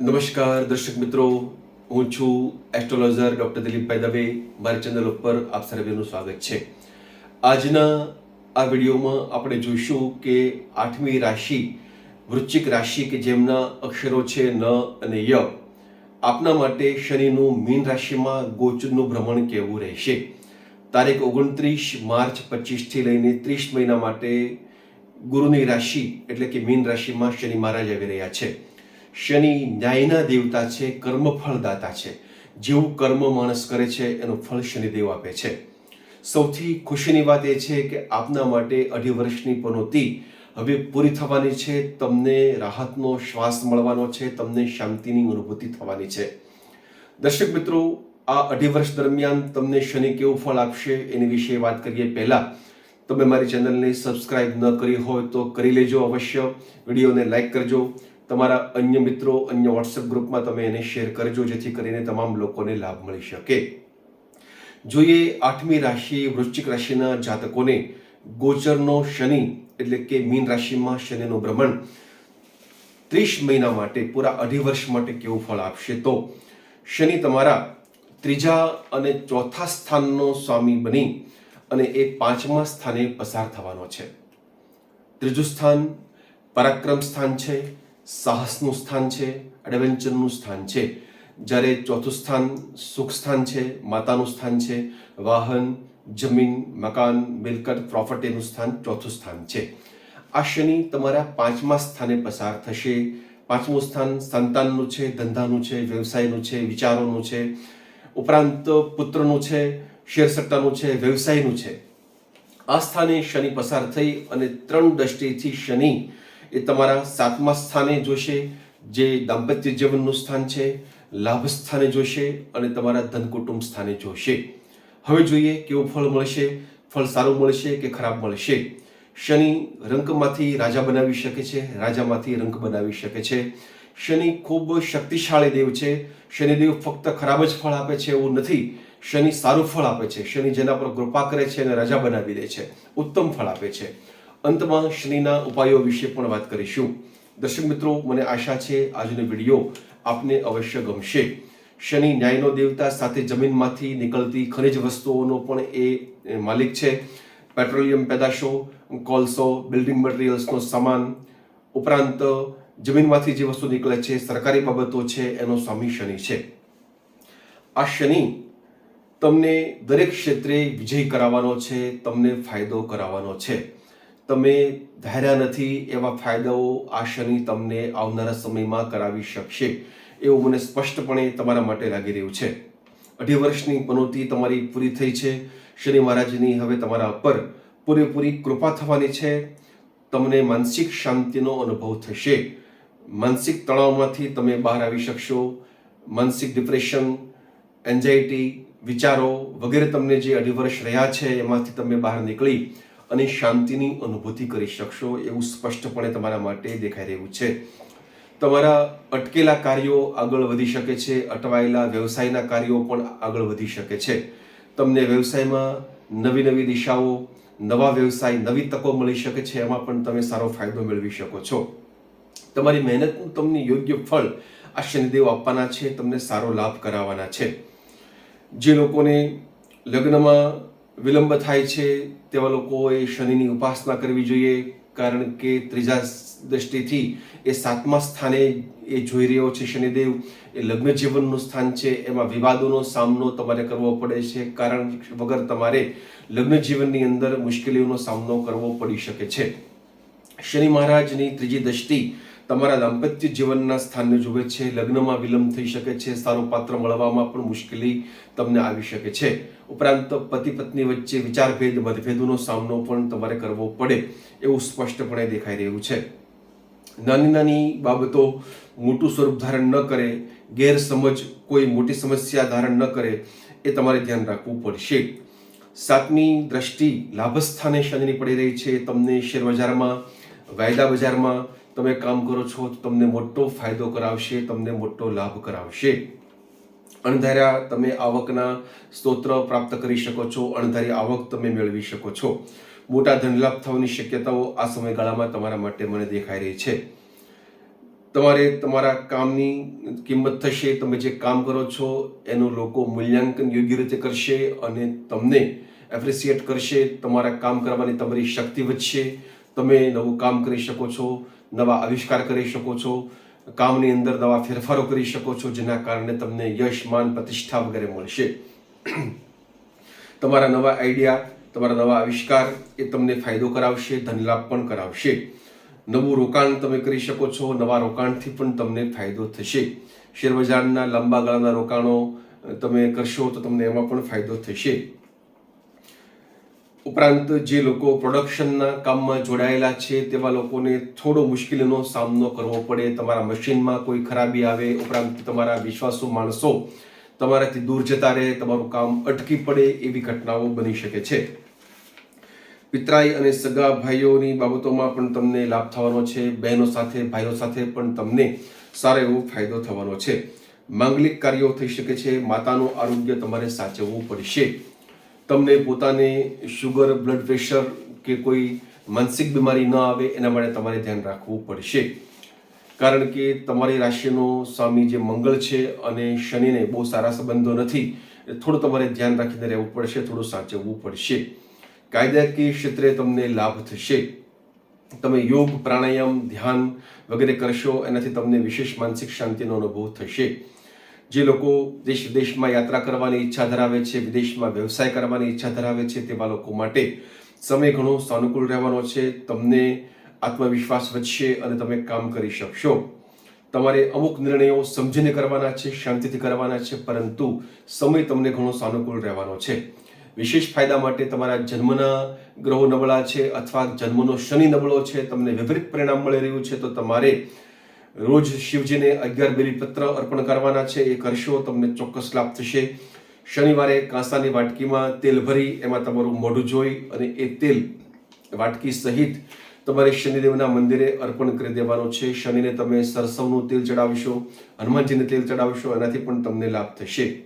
નમસ્કાર, દર્શક મિત્રો. હું છું એસ્ટ્રોલોજર ડોક્ટર દિલીપભાઈ દવે. મારી ચેનલ ઉપર આપ સર્વેનું સ્વાગત છે. આજના આ વિડીયોમાં આપણે જોઈશું કે આઠમી રાશિ, વૃશ્ચિક રાશિ કે જેમના અક્ષરો છે ન અને ય, આપના માટે શનિનું મીન રાશિમાં ગોચરનું ભ્રમણ કેવું રહેશે? તારીખ ઓગણત્રીસ માર્ચ પચીસથી લઈને ત્રીસ મહિના માટે ગુરુની રાશિ એટલે કે મીન રાશિમાં શનિ મહારાજ આવી રહ્યા છે. શનિ ન્યાયના દેવતા છે, કર્મફળદાતા છે. જેવું કર્મ માણસ કરે છે, એનું ફળ શનિદેવ આપે છે. સૌથી ખુશીની વાત એ છે કે આપના માટે અઢી વર્ષની પનોતી હવે પૂરી થવાની છે, તમને રાહતનો શ્વાસ મળવાનો છે, તમને શાંતિની અનુભૂતિ થવાની છે. દર્શક મિત્રો, આ અઢી વર્ષ દરમિયાન તમને શનિ કેવું ફળ આપશે એની વિશે વાત કરીએ પહેલા. તમે મારી ચેનલને સબસ્ક્રાઇબ ન કરી હોય તો કરી લેજો અવશ્ય. વિડીયોને લાઈક કરજો. તમારા અન્ય મિત્રો, અન્ય વોટ્સએપ ગ્રુપમાં તમે એને શેર કરજો, જેથી કરીને તમામ લોકોને લાભ મળી શકે. જોઈએ આઠમી રાશિ વૃશ્ચિક રાશિના જાતકોને. ગોચરનો શનિ, એટલે કે મીન રાશિમાં શનિનું ભ્રમણ. ત્રીસ મહિના માટે, પૂરા અઢી વર્ષ માટે કેવું ફળ આપશે તો? શનિ તમારા ત્રીજા અને ચોથા સ્થાનનો સ્વામી બની અને એ પાંચમા સ્થાને પસાર થવાનો છે. ત્રીજું સ્થાન પરાક્રમ સ્થાન છે. સાહસનું સ્થાન છે, એડવેન્ચરનું સ્થાન છે. જ્યારે ચોથું સ્થાન સુખ સ્થાન છે, માતાનું સ્થાન છે, વાહન, જમીન, મકાન, મિલકત, પ્રોપર્ટીનું સ્થાન ચોથું સ્થાન છે. આ શનિ તમારા પાંચમા સ્થાને પસાર થશે. પાંચમું સ્થાન સંતાનનું છે, ધંધાનું છે, વ્યવસાયનું છે, વિચારોનું છે. ઉપરાંત પુત્રનું છે શેરસત્તાનું છે, વ્યવસાયનું છે. આ સ્થાને શનિ પસાર થઈ અને ત્રણ દ્રષ્ટિથી શનિ એ તમારા સાતમા સ્થાને જોશે, જે દાંપત્ય જીવનનું સ્થાન છે, લાભ સ્થાને જોશે અને તમારા ધન કુટુંબ સ્થાને જોશે. હવે જોઈએ કેવું ફળ મળશે, ફળ સારું મળશે કે ખરાબ મળશે. શનિ રંકમાંથી રાજા બનાવી શકે છે, રાજામાંથી રંક બનાવી શકે છે. શનિ ખૂબ શક્તિશાળી દેવ છે, શનિદેવ ફક્ત ખરાબ જ ફળ આપે છે એવું નથી. શનિ સારું ફળ આપે છે, શનિ જેના પર કૃપા કરે છે અને રાજા બનાવી દે છે, ઉત્તમ ફળ આપે છે. અંતમાં શનિના ઉપાયો વિશે પણ વાત કરીશું. દર્શક મિત્રો, મને આશા છે આજનો વીડિયો આપને અવશ્ય ગમશે. શનિ ન્યાયનો દેવતા સાથે જમીનમાંથી નીકળતી ખનિજ વસ્તુઓનો પણ એ માલિક છે. પેટ્રોલિયમ પેદાશો, કોલસો, બિલ્ડિંગ મટીરિયલ્સનો સામાન, ઉપરાંત જમીનમાંથી જે વસ્તુ નીકળે છે, સરકારી બાબતો છે, એનો સ્વામી શનિ છે. આ શનિ તમને દરેક ક્ષેત્રે વિજય કરાવવાનો છે, તમને ફાયદો કરાવવાનો છે. તમે ધાર્યા નથી એવા ફાયદાઓ આ શનિ તમને આવનારા સમયમાં કરાવી શકશે એવું મને સ્પષ્ટપણે તમારા માટે લાગી રહ્યું છે. અઢી વર્ષની પનોતી તમારી પૂરી થઈ છે. શનિ મહારાજની હવે તમારા પર પૂરેપૂરી કૃપા થવાની છે. તમને માનસિક શાંતિનો અનુભવ થશે. માનસિક તણાવમાંથી તમે બહાર આવી શકશો. માનસિક ડિપ્રેશન એન્ઝાયટી વિચારો વગેરે તમને જે અઢી વર્ષ રહ્યા છે એમાંથી તમે બહાર નીકળી અને શાંતિની અનુભૂતિ કરી શકશો એવું સ્પષ્ટપણે તમારા માટે દેખાઈ રહ્યું છે. તમારા અટકેલા કાર્યો આગળ વધી શકે છે, અટવાયેલા વ્યવસાયના કાર્યો પણ આગળ વધી શકે છે. તમને વ્યવસાયમાં નવી નવી દિશાઓ, નવા વ્યવસાય, નવી તકો મળી શકે છે, એમાં પણ તમે સારો ફાયદો મેળવી શકો છો. તમારી મહેનતનું તમને યોગ્ય ફળ આ શનિદેવ આપવાના છે, તમને સારો લાભ કરાવવાના છે. જે લોકોને લગ્નમાં વિલંબ થાય છે તેવા લોકોએ શનિની ઉપાસના કરવી જોઈએ, કારણ કે ત્રીજા દ્રષ્ટિથી એ સાતમા સ્થાને એ જોઈ રહ્યો છે શનિદેવ. એ લગ્ન જીવનનું સ્થાન છે, એમાં વિવાદોનો સામનો તમારે કરવો પડે છે, કારણ વગર તમારે લગ્ન જીવનની અંદર મુશ્કેલીઓનો સામનો કરવો પડી શકે છે. શનિ મહારાજની ત્રીજી દ્રષ્ટિ તમારા દાંપત્ય જીવનના સ્થાનને જુએ છે, લગ્નમાં વિલંબ થઈ શકે છે, સારું પાત્ર મળવામાં પણ મુશ્કેલી તમને આવી શકે છે. ઉપરાંત પતિ પત્ની વચ્ચે વિચારભેદ, મતભેદોનો સામનો પણ તમારે કરવો પડે એવું સ્પષ્ટપણે દેખાઈ રહ્યું છે. નાની નાની બાબતો મોટું સ્વરૂપ ધારણ ન કરે, ગેરસમજ કોઈ મોટી સમસ્યા ધારણ ન કરે એ તમારે ધ્યાન રાખવું પડશે. સાતમી દ્રષ્ટિ લાભસ્થાને શનિની પડી રહી છે. તમને શેર બજારમાં વાયદા બજારમાં તમે કામ કરો છો, તો તમને મોટો ફાયદો કરાવશે, તમને મોટો લાભ કરાવશે. અણધાર્યા તમે આવકના સ્તોત્ર પ્રાપ્ત કરી શકો છો, અણધારી આવક તમે મેળવી શકો છો. મોટા ધનલાભ થવાની શક્યતાઓ આ સમયગાળામાં તમારા માટે મને દેખાઈ રહી છે. તમારે તમારા કામની કિંમત થશે, તમે જે કામ કરો છો, એનું લોકો મૂલ્યાંકન યોગ્ય રીતે કરશે અને તમને એપ્રિસિએટ કરશે. તમારા કામ કરવાની તમારી શક્તિ વધશે. તમે નવું કામ કરી શકો છો. નવા આવિષ્કાર કરી શકો છો, કામની અંદર નવા ફેરફારો કરી શકો છો, જેના કારણે તમને યશ, માન, પ્રતિષ્ઠા વગેરે મળશે. તમારા નવા આઈડિયા, તમારા નવા આવિષ્કાર એ તમને ફાયદો કરાવશે, ધનલાભ પણ કરાવશે. નવું રોકાણ તમે કરી શકો છો, નવા રોકાણથી પણ તમને ફાયદો થશે. શેરબજારના લાંબા ગાળાના રોકાણો તમે કરશો તો તમને એમાં પણ ફાયદો થશે. ઉપરાંત જે લોકો પ્રોડક્શનના કામમાં જોડાયેલા છે, તેવા લોકોને થોડો મુશ્કેલીનો સામનો કરવો પડે. તમારા મશીનમાં કોઈ ખરાબી આવે, ઉપરાંત તમારા વિશ્વાસુ માણસો તમારાથી દૂર જતા રહે, તમારું કામ અટકી પડે એવી ઘટનાઓ બની શકે છે. પિતરાઈ અને સગા ભાઈઓની બાબતોમાં પણ તમને લાભ થવાનો છે. બહેનો સાથે, ભાઈઓ સાથે પણ તમને સારો એવો ફાયદો થવાનો છે. માંગલિક કાર્યો થઈ શકે છે. માતાનું આરોગ્ય તમારે સાચવવું પડશે. તમને પોતાને શુગર બ્લડ પ્રેશર કે કોઈ માનસિક બીમારી ન આવે, એના માટે તમારે ધ્યાન રાખવું પડશે. કારણ કે તમારી રાશિનો સ્વામી જે મંગળ છે અને શનિને બહુ સારા સંબંધો નથી થોડું તમારે ધ્યાન રાખીને રહેવું પડશે, થોડું સાચવવું પડશે. કાયદાકીય ક્ષેત્રે તમને લાભ થશે. તમે યોગ, પ્રાણાયામ, ધ્યાન વગેરે કરશો, એનાથી તમને વિશેષ માનસિક શાંતિનો અનુભવ થશે. જે લોકો દેશ વિદેશમાં યાત્રા કરવાની ઈચ્છા ધરાવે છે, વિદેશમાં વ્યવસાય કરવાની ઈચ્છા ધરાવે છે તેવા લોકો માટે સમય ઘણો સાનુકૂળ રહેવાનો છે. તમને આત્મવિશ્વાસ વધશે અને તમે કામ કરી શકશો. તમારે અમુક નિર્ણયો સમજીને કરવાના છે, શાંતિથી કરવાના છે, પરંતુ સમય તમને ઘણો સાનુકૂળ રહેવાનો છે. વિશેષ ફાયદા માટે તમારા જન્મના ગ્રહો નબળા છે અથવા જન્મનો શનિ નબળો છે, તમને વિપરીત પરિણામ મળી રહ્યું છે, તો તમારે રોજ શિવજીને અગિયાર બિલીપત્ર અર્પણ કરવાના છે. એ કરશો, તમને ચોક્કસ લાભ થશે. શનિવારે કાંસાની વાટકીમાં તેલ ભરી, એમાં તમારું મોઢું જોઈ અને એ તેલ વાટકી સહિત તમારે શનિદેવના મંદિરે અર્પણ કરી દેવાનું છે. શનિને તમે સરસવનું તેલ ચડાવશો, હનુમાનજીને તેલ ચડાવશો, એનાથી પણ તમને લાભ થશે.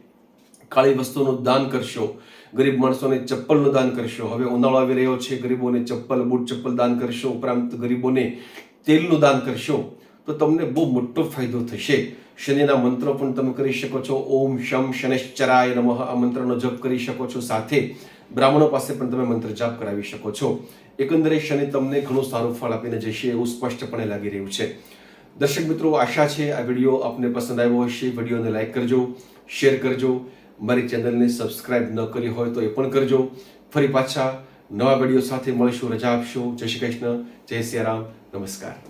કાળી વસ્તુનું દાન કરશો, ગરીબ માણસોને ચપ્પલનું દાન કરશો. હવે ઉનાળો આવી રહ્યો છે, ગરીબોને ચપ્પલ, બૂટ ચપ્પલ દાન કરશો, ઉપરાંત ગરીબોને તેલનું દાન કરશો. તો તમને બહુ મોટો ફાયદો થશે. શનિના મંત્રો પણ તમે કરી શકો છો. ઓમ શમ શનેશ્ચરાય નમઃ. આ મંત્રનો જપ કરી શકો છો. સાથે બ્રાહ્મણો પાસે પણ તમે મંત્ર જાપ કરાવી શકો છો. એકંદરે શનિ તમને ઘણું સારું ફળ આપીને જશે એવું સ્પષ્ટપણે લાગી રહ્યું છે. દર્શક મિત્રો, આશા છે આ વીડિયો આપને પસંદ આવ્યો હશે. વિડીયોને લાઇક કરજો, શેર કરજો. મારી ચેનલને સબસ્ક્રાઇબ ન કરી હોય તો એ પણ કરજો. ફરી પાછા નવા વીડિયો સાથે મળીશું. રજા આપશો. જય શ્રી કૃષ્ણ. જય સિયારામ. નમસ્કાર.